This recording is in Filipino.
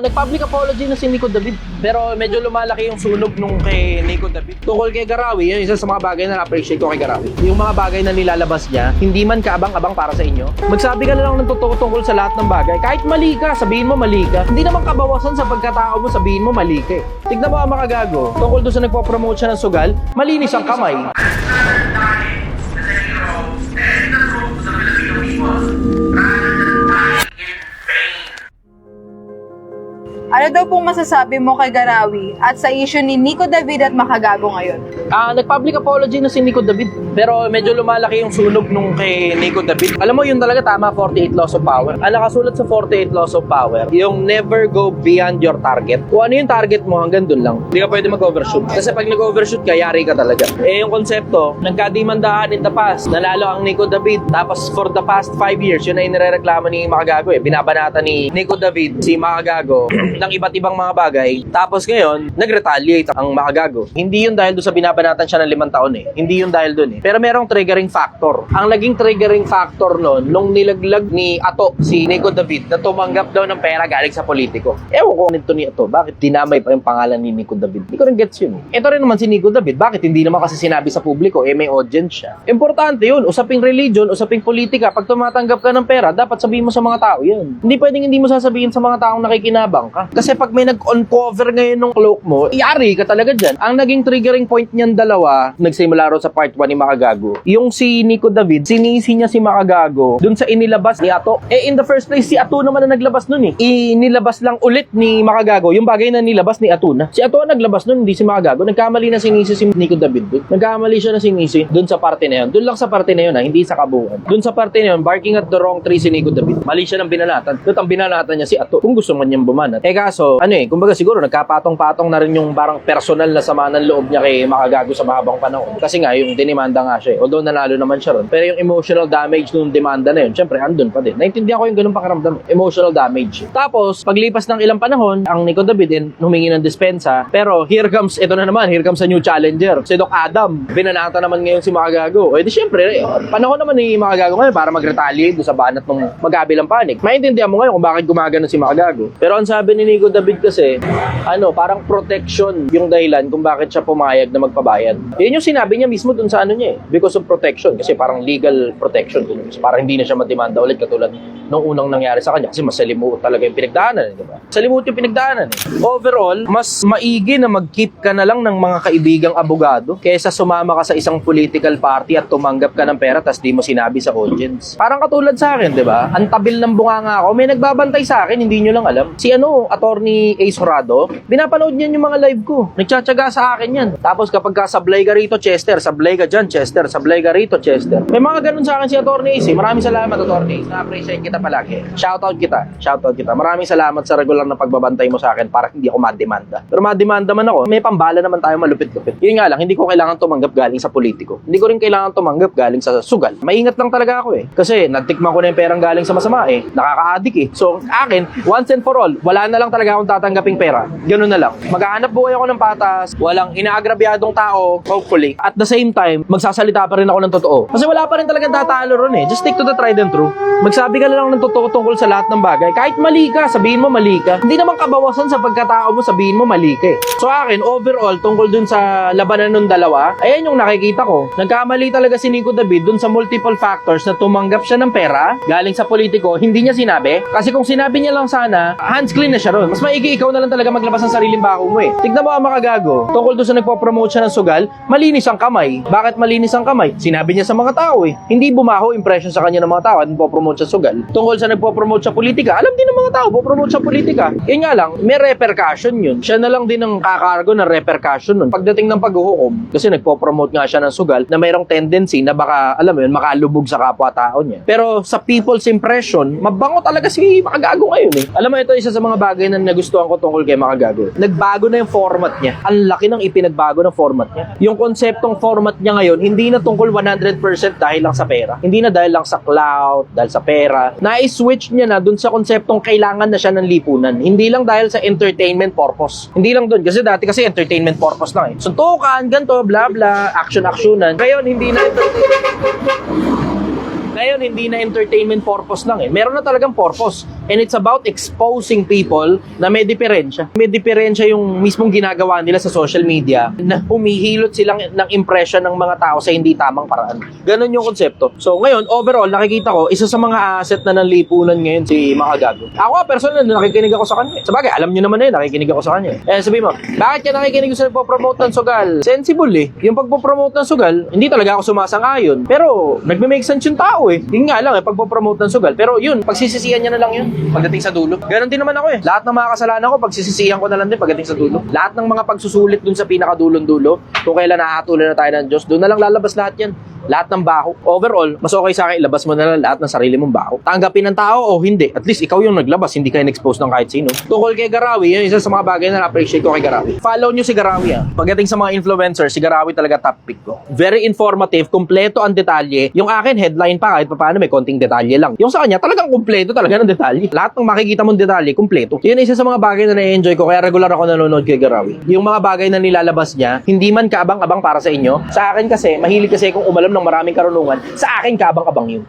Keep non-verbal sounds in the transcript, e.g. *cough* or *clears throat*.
Nag-public apology na si Nico David pero medyo lumalaki yung sunog nung kay Nico David. Tungkol kay Garawi, yun isa sa mga bagay na na-appreciate ko kay Garawi. Yung mga bagay na nilalabas niya, hindi man kaabang-abang para sa inyo. Magsabi ka na lang ng totoo tungkol sa lahat ng bagay. Kahit mali ka, sabihin mo mali ka. Hindi naman kabawasan sa pagkatao mo, sabihin mo mali ka eh. Tignan mo ang makagago. Tungkol doon sa nagpo-promote siya ng sugal, malinis ang kamay. Daw pong masasabi mo kay Garawi at sa issue ni Nico David at Makagago ngayon? Ah, nag-public apology na si Nico David pero medyo lumalaki yung sunog nung kay Nico David. Alam mo yun talaga tama 48 laws of power. Ang nakasulat sa 48 laws of power, yung never go beyond your target. Kung ano yung target mo hanggang dun lang. Hindi ka pwede mag-overshoot. Kasi pag nag-overshoot ka, yari ka talaga. Eh yung konsepto, nagkadimandahan in the past, nanalo ang Nico David. Tapos for the past 5 years, yun ay nirereklamo ni Makagago eh. Binabanata ni Nico David, si Makagago, *clears throat* ng iba't ibang mga bagay. Tapos ngayon, nag-retaliate ang Makagago. Hindi yun dahil doon sa binabanatan siya ng limang taon eh. Hindi yun dahil doon eh. Pero merong triggering factor. Ang naging triggering factor noon, nung nilaglag ni Ato, si Nico David, na tumanggap daw ng pera galing sa politiko. Ewan ko nito ni Ato, bakit dinamay pa yung pangalan ni Nico David? Hindi ko rin gets yun. Ito rin naman si Nico David, bakit hindi naman kasi sinabi sa publiko, eh may audience siya. Importante yun, usaping religion, usaping politika, pag tumatanggap ka ng pera, dapat sabihin mo sa mga tao yun. Hindi pwedeng hindi mo sasabihin sa mga taong nakikinabang ka. Kasi pag may nag-uncover ngayon ng cloak mo, yari ka talaga dyan. Ang naging triggering point niyan dalawa, nagsimula ro sa part 1 ni Makagago. Yung si Nico David, sinisi niya si Makagago dun sa inilabas ni Ato. Eh in the first place, si Ato naman na naglabas nun eh. Inilabas lang ulit ni Makagago yung bagay na nilabas ni Ato na. Si Ato ang naglabas nun, hindi si Makagago. Nagkamali na sinisi si Nico David dun. Nagkamali siya na sinisi dun sa parte na yun. Dun lang sa parte na yun ha, hindi sa kabuuan. Dun sa parte na yun, barking at the wrong tree si Nico David. Mali siya ng binanatan. Dun ang binanatan niya si Ato. Kung gusto man niyang bumanat. Eh kaso, ano eh, kumbaga siguro nagkapatong-patong na rin yung parang personal na sama ng loob niya kay Makagago sa mahabang panahon. Kasi nga, yung dinimanda nga siya eh. Although nanalo naman siya ron. Pero yung emotional damage nung demanda na yun, syempre, andun pa din. Naintindihan ko yung ganung pakiramdam. eh. Emotional damage. Tapos, paglipas ng ilang panahon, ang Nico David din humingi ng dispensa. Pero here comes, ito na naman, here comes a new challenger. Si Doc Adam. Binanata naman ngayon si Makagago. Eh di syempre, eh, panahon naman ni Makagago ngayon para mag-retaliate sa banat ng magabilang panic. Maintindihan mo ngayon kung bakit gumagano si Makagago. Pero ang sabi ni Nico David kasi, ano, parang protection yung dahilan kung bakit siya pumayag na magpabayad. Yun yung sinabi niya mismo dun sa ano niya eh. Because of protection. Kasi parang legal protection. Kasi parang hindi na siya mademanda ulit katulad nung unang nangyari sa kanya. Kasi masalimuot talaga yung pinagdaanan. Eh, di ba? Salimuot yung pinagdaanan eh. Overall, mas maigi na mag-keep ka na lang ng mga kaibigang abogado kaysa sumama ka sa isang political party at tumanggap ka ng pera tapos di mo sinabi sa audience. Parang katulad sa akin, di ba? Ang tabil ng bunganga ako, may nagbabantay sa akin, hindi nyo lang alam. Si ano, attorney Ace Horado, binapanood niyan yung mga live ko. Nagtsatsaga sa akin yan. Tapos kapag ka sablay ka rito, Chester, sablay ka dyan, Chester, sablay ka rito, Chester. May mga ganun sa akin si attorney Ace. eh. Maraming salamat, attorney Ace. Na-appreciate kita palagi. Shoutout kita. Shoutout kita. Maraming salamat sa regular na pagbabantay mo sa akin para hindi ako mademanda. Pero mademanda man ako, may pambala naman tayo malupit-lupit. Yun nga lang, hindi ko kailangan tumanggap galing sa politiko. Hindi ko rin kailangan tumanggap galing sa sugal. Maingat lang talaga ako eh. Kasi nagtikman ko na yung perang galing sa masama eh. Nakaka-addict eh. So, akin, once and for all, wala na lang talaga akong tatanggaping pera. Ganun na lang. Maghahanap buhay ako ng patas, walang inaagrabyadong tao, hopefully. At the same time, magsasalita pa rin ako ng totoo. Kasi wala pa rin talaga tatalo ron eh. Just stick to the tried and true. Magsabi ka lang ng totoo tungkol sa lahat ng bagay. Kahit mali ka, sabihin mo mali ka. Hindi naman kabawasan sa pagkatao mo, sabihin mo mali ka eh. So akin, overall, tungkol dun sa labanan ng dalawa, ayan yung nakikita ko. Nagkamali talaga si Nico David dun sa multiple factors na tumanggap siya ng pera galing sa politiko, hindi niya sinabi. Kasi kung sinabi niya lang sana, hands clean na siya ron. Mas maigi ikaw na lang talaga maglabas ng sariling bako mo eh. Tignan mo ang makagago. Tungkol dun sa nagpo-promote siya ng sugal, malinis ang kamay. Bakit malinis ang kamay? Sinabi niya sa mga tao eh. Hindi bumaho impression sa kanya ng mga tao at nagpo-promote sa sugal. Tungkol sa nagpo-promote sa politika, alam din ng mga tao, po-promote sa politika. Yun nga lang, may repercussion yun. Siya na lang din ang kakargo ng repercussion nun. Pagdating ng paghuhukom, kasi nagpo-promote nga siya ng sugal na mayroong tendency na baka, alam mo yun, makalubog sa kapwa-tao niya. Pero sa people's impression, mabango talaga si Makagago ngayon eh. Alam mo, ito isa sa mga bagay na nagustuhan ko tungkol kay Makagago. Nagbago na yung format niya. Ang laki ng ipinagbago ng format niya. Yung konseptong format niya ngayon, hindi na tungkol 100% dahil lang sa pera. Hindi na dahil lang sa clout, dahil sa pera. Na-switch niya na dun sa konseptong kailangan na siya ng lipunan. Hindi lang dahil sa entertainment purpose. Hindi lang dun. Kasi dati kasi entertainment purpose lang eh. Suntukan, ganto, bla bla, action-actionan. Ngayon, hindi na ngayon, hindi na entertainment purpose lang eh. Meron na talagang purpose. And it's about exposing people na may diferensya. May diferensya yung mismong ginagawa nila sa social media na humihilot silang ng impression ng mga tao sa hindi tamang paraan. Ganon yung konsepto. So ngayon, overall, nakikita ko, isa sa mga asset na nanlipunan ngayon si Makagago. Ako, personal, nakikinig ako sa kanya. Sa bagay, alam nyo naman na yun, nakikinig ako sa kanya. Eh, sabi mo, bakit ka nakikinig sa nagpo-promote ng sugal? Sensible eh. Yung pagpo-promote ng sugal, hindi talaga ako sumasang-ayon. Pero, nagme-make sense yung tao eh. Yun nga lang eh, pagpo-promote ng sugal. Pero yun, pagsisisihan niya na lang yun pagdating sa dulo. Ganon din naman ako eh. Lahat ng mga kasalanan ko, pagsisisihan ko na lang din pagdating sa dulo. Lahat ng mga pagsusulit dun sa pinakadulong dulo, kung kailan nakakatuloy na tayo ng Diyos, doon na lang lalabas lahat yan. Lahat ng baho. Overall, mas okay sa akin, ilabas mo na lang lahat ng sarili mong baho. Tanggapin ng tao o hindi. At least ikaw yung naglabas, hindi ka in-expose ng kahit sino. Tungkol kay Garawi, yun isa sa mga bagay na na-appreciate ko kay Garawi. Follow nyo si Garawi ah. Pagdating sa mga influencers, si Garawi talaga top pick ko. Very informative, kumpleto ang detalye. Yung akin, headline pa kahit paano may konting detalye lang. Yung sa kanya, talagang kumpleto talaga ng detalye. Lahat ng makikita mong detalye, kumpleto. Yun isa sa mga bagay na na-enjoy ko, kaya regular ako nanonood kay Garawi. Yung mga bagay na nilalabas niya, hindi man kaabang-abang para sa inyo. Sa akin kasi, mahilig kasi kung umalam ng maraming karunungan, sa akin kaabang-abang yun.